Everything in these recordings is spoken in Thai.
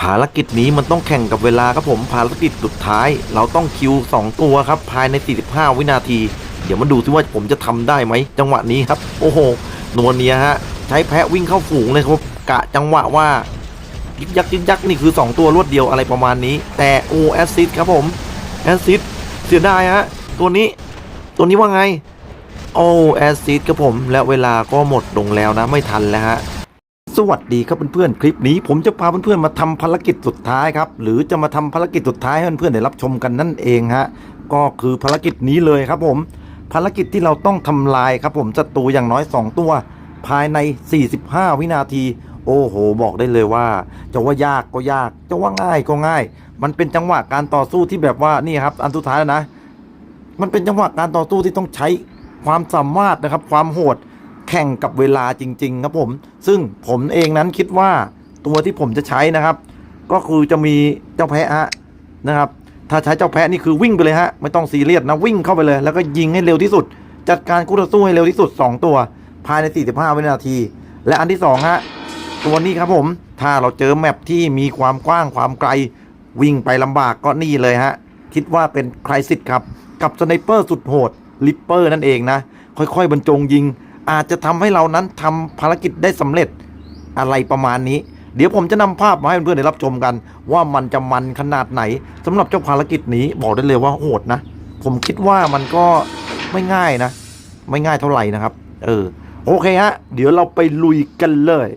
ภารกิจนี้มันต้องแข่งกับเวลาครับผมภารกิจสุดท้าย เราต้องคิว 2 ตัวครับ ภายใน 45 วินาที เดี๋ยวมาดูซิว่าผมจะทำได้ไหมจังหวะนี้ครับ โอ้โหนวลเนียฮะ ใช้แพะวิ่งเข้าฝูงเลยครับกะจังหวะว่ายึกยักยึกยักนี่คือ 2 ตัวรวดเดียวอะไรประมาณนี้ แต่โอแอซิสครับผมแอซิสเสียดายฮะตัวนี้ ตัวนี้ว่าไงโอแอซิสครับผมและเวลาก็หมดลงแล้วนะไม่ทันแล้วฮะ สวัสดีครับเพื่อนๆ คลิปนี้ผมจะพาเพื่อนๆมาทำภารกิจสุดท้ายครับ หรือจะมาทำภารกิจสุดท้ายให้เพื่อนๆได้รับชมกันนั่นเองฮะ ก็คือภารกิจนี้เลยครับผม ภารกิจที่เราต้องทำลายครับผมศัตรูอย่างน้อย 2 ตัว ภายใน 45 วินาที โอ้โห บอกได้เลยว่า จะว่ายากก็ยาก จะว่าง่ายก็ง่าย มันเป็นจังหวะการต่อสู้ที่แบบว่านี่ครับ อันสุดท้ายแล้วนะ มันเป็นจังหวะการต่อสู้ที่ต้องใช้ความสามารถนะครับ ความโหด แข่งกับเวลาจริง ๆ ครับผม ซึ่งผมเองนั้นคิดว่าตัวที่ผมจะใช้นะครับ ก็คือจะมีเจ้าแพะฮะนะครับ ถ้าใช้เจ้าแพะนี่คือวิ่งไปเลยฮะไม่ต้องซีเรียสนะวิ่งเข้าไปเลย แล้วก็ยิงให้เร็วที่สุด จัดการคู่ต่อสู้ให้เร็วที่สุด 2 ตัว ภายใน 45 วินาที และอันที่2ฮะตัวนี้ครับผมถ้าเราเจอแมปที่มีความกว้างความไกล วิ่งไปลำบากก็นี่เลยฮะคิดว่าเป็นใครสิทธิ์ครับ กับสไนเปอร์สุดโหดลิปเปอร์นั่นเองนะ ค่อยๆ บรรจงยิง อาจจะทำให้เรานั้นทำภารกิจได้สำเร็จอะไรประมาณนี้ เดี๋ยวผมจะนำภาพมาให้เพื่อนๆได้รับชมกัน ว่ามันจะมันขนาดไหนสำหรับเจ้าภารกิจนี้บอกได้เลยว่าโหดนะ ผมคิดว่ามันก็ไม่ง่ายนะ ไม่ง่ายเท่าไหร่นะครับ เออโอเคฮะเดี๋ยวเราไปลุยกันเลย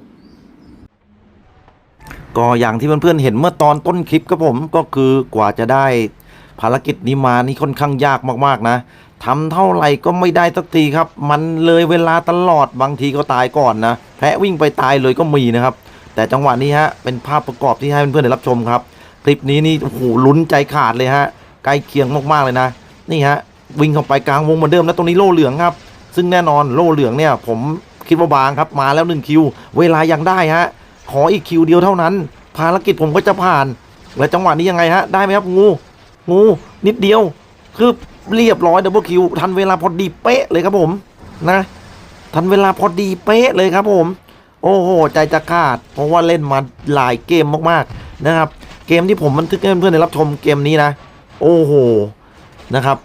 ก็อย่างที่เพื่อนๆเห็นเมื่อตอนต้นคลิปครับผมก็คือกว่าจะได้ภารกิจนี้มานี่ค่อนข้างยากมากๆนะ ทำเท่าไหร่ก็ไม่ได้สักทีครับ มันเลยเวลาตลอดบางทีก็ตายก่อนนะแพะวิ่งไปตายเลยก็มีนะครับ แต่จังหวะนี้ฮะเป็นภาพประกอบที่ให้เพื่อนๆได้รับชมครับ คลิปนี้นี่โอ้โหลุ้นใจขาดเลยฮะใกล้เคียงมากๆเลยนะ นี่ฮะวิ่งเข้าไปกลางวงเหมือนเดิมแล้วตรงนี้โล่เหลืองครับ ซึ่งแน่นอนโล่เหลืองเนี่ยผมคิดว่าบางครับมาแล้วหนึ่งคิว เวลายังได้ฮะขออีกคิวเดียวเท่านั้น ภารกิจผมก็จะผ่าน และจังหวะนี้ยังไงฮะได้ไหมครับงูงูนิดเดียวคือ เรียบร้อยดับเบิลคิวทันเวลาพอดีเป๊ะเลยครับผมนะ ทันเวลาพอดีเป๊ะเลยครับผม โอ้โห ใจจะขาด เพราะว่าเล่นมาหลายเกมมากๆนะครับ เกมที่ผมบันทึกให้เพื่อนๆได้รับชมเกมนี้นะ โอ้โหนะครับ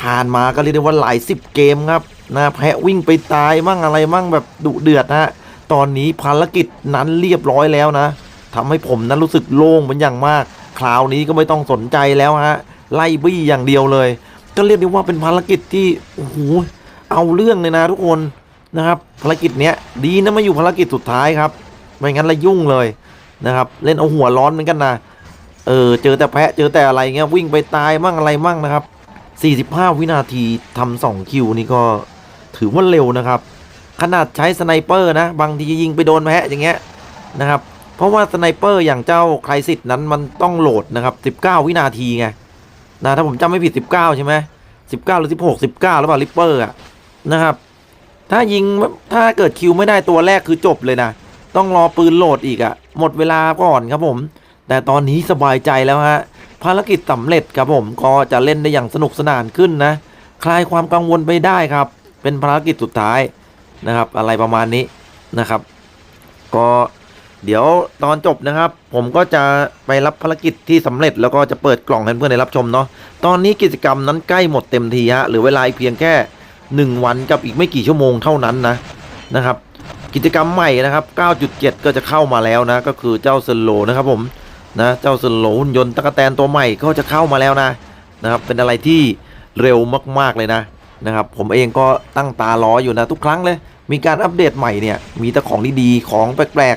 ผ่านมาก็เรียกได้ว่าหลายสิบเกมครับนะแพะวิ่งไปตายมั่งอะไรมั่งแบบดุเดือดนะฮะตอนนี้ภารกิจนั้นเรียบร้อยแล้วนะทำให้ผมนั้นรู้สึกโล่งเป็นอย่างมาก คราวนี้ก็ไม่ต้องสนใจแล้วฮะไล่บี้อย่างเดียวเลย ก็เรียกได้ว่าเป็นภารกิจที่โอ้โหเอาเรื่องเลยนะทุกคนนะครับภารกิจเนี้ยดีนะมาอยู่ภารกิจสุดท้ายครับ ไม่งั้นละยุ่งเลยนะครับ เล่นเอาหัวร้อนเหมือนกันนะเออเจอแต่แพะเจอแต่อะไรเงี้ยวิ่งไปตายมั่งอะไรมั่งนะครับ 45 วินาทีทำสองคิวนี่ก็ถือว่าเร็วนะครับ ขนาดใช้สไนเปอร์นะ บางทียิงไปโดนแพะอย่างเงี้ยนะครับ เพราะว่าสไนเปอร์อย่างเจ้าใครสิทธิ์นั้นมันต้องโหลดนะครับ 19 วินาทีไง นะถ้าผมจำไม่ผิด 19 ใช่ไหม19 หรือ 16 19 หรือเปล่าลิปเปอร์อะนะครับ ถ้ายิงถ้าเกิดคิวไม่ได้ตัวแรกคือจบเลยนะ ต้องรอปืนโหลดอีกอะหมดเวลาก่อนครับผม แต่ตอนนี้สบายใจแล้วฮะภารกิจสำเร็จครับผมก็จะเล่นได้อย่างสนุกสนานขึ้นนะ คลายความกังวลไปได้ครับ เป็นภารกิจสุดท้ายนะครับ อะไรประมาณนี้นะครับ ก็ เดี๋ยวตอนจบนะครับ ผมก็จะไปรับภารกิจที่สำเร็จแล้วก็จะเปิดกล่องให้เพื่อนได้รับชมเนาะตอนนี้กิจกรรมนั้นใกล้หมดเต็มทีฮะหรือเวลาเพียงแค่ 1 วันกับอีกไม่กี่ชั่วโมงเท่านั้นนะนะครับ กิจกรรมใหม่นะครับ 9.7 ก็จะเข้ามาแล้วนะ ก็คือเจ้าเซนโลนะครับผมนะเจ้าเซนโลหุ่นยนต์ตะกแตนตัวใหม่ก็จะเข้ามาแล้วนะนะครับ เป็นอะไรที่เร็วมากๆเลยนะนะครับ ผมเองก็ตั้งตารออยู่นะทุกครั้งเลย มีการอัปเดตใหม่เนี่ยมีแต่ของดีๆของแปลก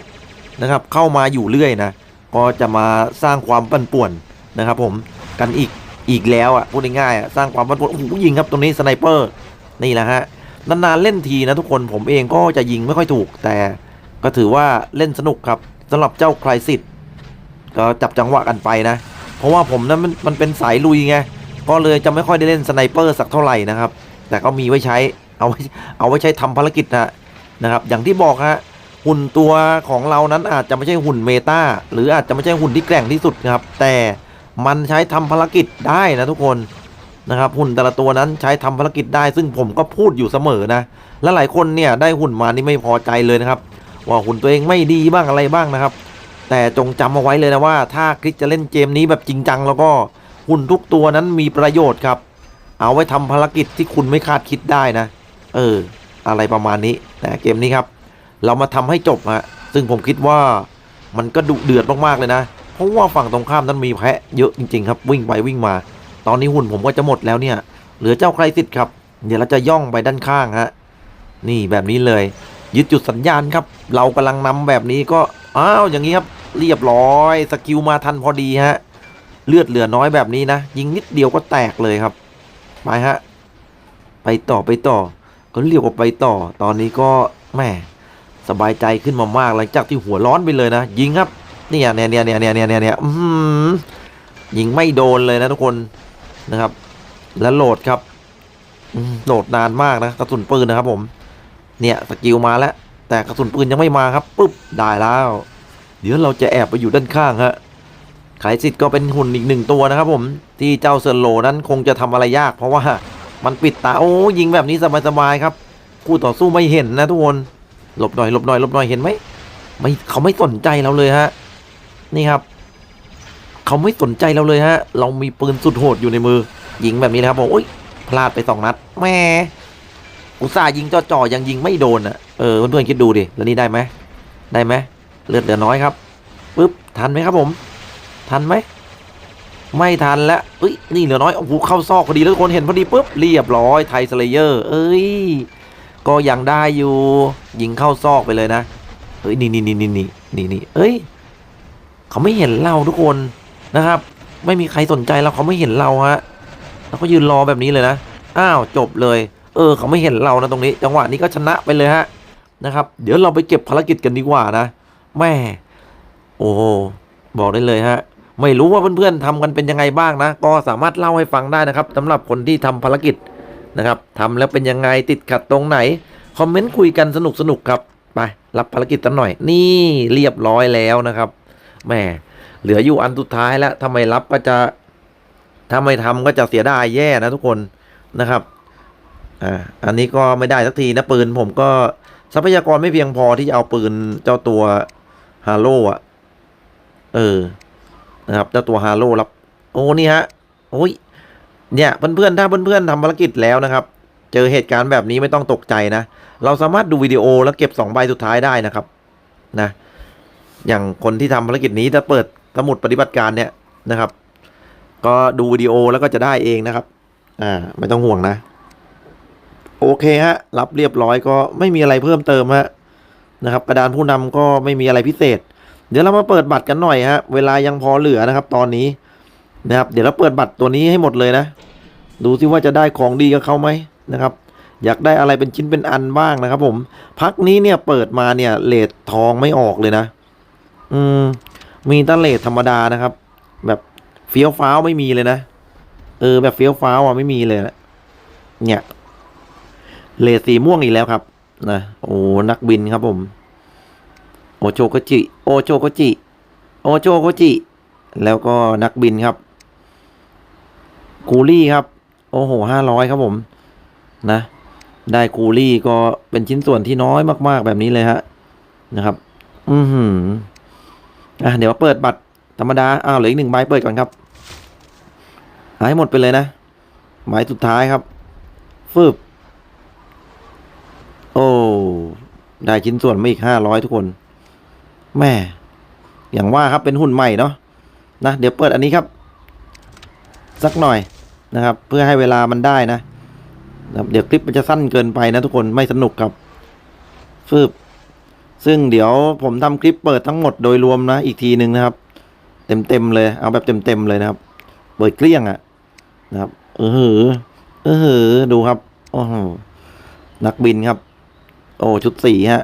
นะครับ เข้ามาอยู่เรื่อยนะ ก็จะมาสร้างความปั่นป่วนนะครับ ผมกันอีกอีกแล้วอะพูดง่ายๆอะสร้างความปั่นป่วนโอ้โหยิงครับตรงนี้สไนเปอร์นี่แหละฮะนานๆเล่นทีนะทุกคนผมเองก็จะยิงไม่ค่อยถูก แต่ก็ถือว่าเล่นสนุกครับสำหรับเจ้าใครสิทธิ์ก็จับจังหวะกันไปนะ เพราะว่าผมนั้นมันมันเป็นสายลุยไงก็เลยจะไม่ค่อยได้เล่นสไนเปอร์สักเท่าไหร่นะครับ แต่ก็มีไว้ใช้เอาไว้เอาไว้ใช้ทำภารกิจนะนะครับ อย่างที่บอกฮะ หุ่นตัวของเรานั้นอาจจะไม่ใช่หุ่นเมตาหรืออาจจะไม่ใช่หุ่นที่แกร่งที่สุดครับ แต่มันใช้ทำภารกิจได้นะทุกคนนะครับหุ่นแต่ละตัวนั้นใช้ทำภารกิจได้ ซึ่งผมก็พูดอยู่เสมอนะและหลายคนเนี่ยได้หุ่นมานี่ไม่พอใจเลยนะครับ ว่าหุ่นตัวเองไม่ดีบ้างอะไรบ้างนะครับ แต่จงจำเอาไว้เลยนะว่า ถ้าคลิกจะเล่นเกมนี้แบบจริงจังแล้วก็หุ่นทุกตัวนั้นมีประโยชน์ครับ เอาไว้ทำภารกิจที่คุณไม่คาดคิดได้นะ เออ อะไรประมาณนี้นะเกมนี้ครับ เรามาทำให้จบฮะซึ่งผมคิดว่ามันก็ดุเดือดมากๆเลยนะ เพราะว่าฝั่งตรงข้ามนั้นมีแพะเยอะจริงๆครับ วิ่งไปวิ่งมา ตอนนี้หุ่นผมก็จะหมดแล้วเนี่ย เหลือเจ้าใครสิทธิ์ครับ เดี๋ยวเราจะย่องไปด้านข้างฮะนี่แบบนี้เลย ยึดจุดสัญญาณครับ เรากำลังนำแบบนี้ก็อ้าวอย่างนี้ครับ เรียบร้อยสกิลมาทันพอดีฮะเลือดเหลือน้อยแบบนี้นะยิงนิดเดียวก็แตกเลยครับไปฮะไปต่อไปต่อ ก็เรียกว่าไปต่อ ตอนนี้ก็แหม่ สบายใจขึ้นมามากหลังจากที่หัวร้อนไปเลยนะ ยิงครับเนี่ยเนี่ยเนี่ยเนี่ยเนี่ยเนี่ยเนี่ยยิงไม่โดนเลยนะทุกคนนะครับ แล้วโหลดครับโหลดนานมากนะกระสุนปืนนะครับ ผม เนี่ยสกิลมาแล้ว แต่กระสุนปืนยังไม่มาครับปุ๊บได้แล้ว เดี๋ยวเราจะแอบไปอยู่ด้านข้างฮะไขสิทธิ์ก็เป็นหุ่นอีกหนึ่งตัวนะครับ ผมที่เจ้าเซนโลนั้นคงจะทำอะไรยาก เพราะว่ามันปิดตาโอ้ยิงแบบนี้สบายๆครับคู่ต่อสู้ไม่เห็นนะทุกคน หลบหน่อยหลบหน่อยหลบหน่อยเห็นไหมไม่เขาไม่สนใจเราเลยฮะ นี่ครับ เขาไม่สนใจเราเลยฮะ เรามีปืนสุดโหดอยู่ในมือ ยิงแบบนี้นะครับผมโอ้ยพลาดไปสองนัดแม่อุตส่าห์ยิงจ่อๆยังยิงไม่โดนอะเออเพื่อนๆคิดดูดิแล้วนี่ได้ไหมได้ไหมเลือดเหลือน้อยครับปุ๊บทันไหมครับผม ทันไหมไม่ทันแล้วเอ้ยนี่เหลือน้อยโอ้โหเข้าซอกพอดีแล้วคนเห็นพอดีปุ๊บเรียบร้อยไทยสเลเยอร์ เอ้ย ก็ยังได้อยู่ ยิงเข้าซอกไปเลยนะเฮ้ยนี่นี่นี่นี่นี่นี่นี่เอ้ย เขาไม่เห็นเราทุกคนนะครับ ไม่มีใครสนใจเราเขาไม่เห็นเราฮะเราก็ยืนรอแบบนี้เลยนะอ้าวจบเลย เออ เขาไม่เห็นเรานะตรงนี้ จังหวะนี้ก็ชนะไปเลยฮะนะครับ เดี๋ยวเราไปเก็บภารกิจกันดีกว่านะแม่โอ้บอกได้เลยฮะไม่รู้ว่าเพื่อนๆทำกันเป็นยังไงบ้างนะ ก็สามารถเล่าให้ฟังได้นะครับสำหรับคนที่ทำภารกิจ นะครับทำแล้วเป็นยังไงติดขัดตรงไหน คอมเมนต์คุยกันสนุกสนุกครับ ไป รับภารกิจกันหน่อย นี่เรียบร้อยแล้วนะครับแหม่เหลืออยู่อันสุดท้ายแล้วถ้าไมรับก็จะถ้าไม่ทำก็จะเสียดายแย่นะทุกคนนะครับอ่าอันนี้ก็ไม่ได้สักทีนะปืนผมก็ทรัพยากรไม่เพียงพอที่จะเอาปืนเจ้าตัวฮาโลอะ เออ นะครับ เจ้าตัวฮาโลรับ โอ้ นี่ฮะ โอ้ย เนี่ยเพื่อนๆถ้าเพื่อนๆทำภารกิจแล้วนะครับ เจอเหตุการณ์แบบนี้ไม่ต้องตกใจนะ เราสามารถดูวิดีโอแล้วเก็บสองใบสุดท้ายได้นะครับนะอย่างคนที่ทำภารกิจนี้จะเปิดสมุดปฏิบัติการเนี่ยนะครับ ก็ดูวิดีโอแล้วก็จะได้เองนะครับอ่าไม่ต้องห่วงนะ โอเคฮะรับเรียบร้อยก็ไม่มีอะไรเพิ่มเติมฮะนะครับกระดานผู้นำก็ไม่มีอะไรพิเศษ เดี๋ยวเรามาเปิดบัตรกันหน่อยฮะเวลายังพอเหลือนะครับ ตอนนี้ นะครับ เดี๋ยวเราเปิดบัตรตัวนี้ให้หมดเลยนะ ดูซิว่าจะได้ของดีกับเขาไหมนะครับ อยากได้อะไรเป็นชิ้นเป็นอันบ้างนะครับ ผม พักนี้เนี่ยเปิดมาเนี่ยเลททองไม่ออกเลยนะ อืม มีแตั้เลทธรรมดานะครับ แบบเฟี้ยวฟ้าวไม่มีเลยนะ เออ แบบเฟี้ยวฟ้าวอะไม่มีเลยนะเนี่ยเลทสีม่วงอีกแล้วครับนะโอ้นักบินครับผม โอโชโกจิ โอโชโกจิ โอโชโกจิ แล้วก็นักบินครับ คูลี่ครับ โอ้โหห้าร้อยครับผม นะ ได้คูลี่ก็เป็นชิ้นส่วนที่น้อยมาก ๆ แบบนี้เลยฮะ นะครับ อือหืออะเดี๋ยวเปิดบัตรธรรมดา อ้าวเหลืออีกหนึ่งใบเปิดก่อนครับ หายหมดไปเลยนะใบสุดท้ายครับฟืบโอ้ ได้ชิ้นส่วนมาอีกห้าร้อยทุกคน แม่ อย่างว่าครับเป็นหุ่นใหม่เนาะ นะ เดี๋ยวเปิดอันนี้ครับ สักหน่อยนะครับ เพื่อให้เวลามันได้นะนะเดี๋ยวคลิปมันจะสั้นเกินไปนะทุกคนไม่สนุกครับฟืบซึ่งเดี๋ยวผมทำคลิปเปิดทั้งหมดโดยรวมนะอีกทีหนึ่งนะครับ เต็มๆเลย เอาแบบเต็มๆเลยนะครับ เปิดเกลี้ยงอะนะครับ เออหือเออหือดูครับโอ้โหนักบินครับ โอ้ชุดสีฮะ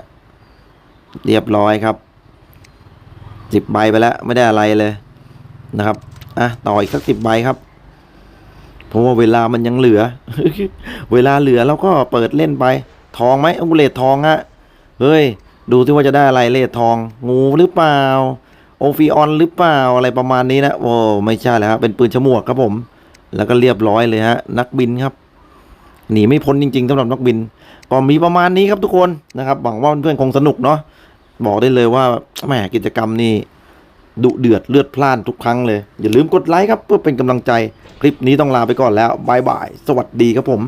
เรียบร้อยครับสิบใบไปแล้ว ไม่ได้อะไรเลยนะครับอะต่ออีกสักสิบใบครับ เพราะว่าเวลามันยังเหลือ เวลาเหลือเราก็เปิดเล่นไป ทองไหมอุเลตทองฮะเฮ้ย ดูที่ว่าจะได้อะไรเลตทอง งูหรือเปล่า โอฟิออนหรือเปล่าอะไรประมาณนี้นะโอ้ไม่ใช่แล้วครับเป็นปืนฉมวกครับผม แล้วก็เรียบร้อยเลยฮะ นักบินครับหนีไม่พ้นจริงๆสำหรับนักบิน ก็มีประมาณนี้ครับทุกคนนะครับหวังว่าเพื่อนๆคงสนุกเนาะบอกได้เลยว่าแหมกิจกรรมนี่ ดุเดือดเลือดพล่านทุกครั้งเลย อย่าลืมกดไลค์ครับเพื่อเป็นกำลังใจ คลิปนี้ต้องลาไปก่อนแล้วบายบาย สวัสดีครับผม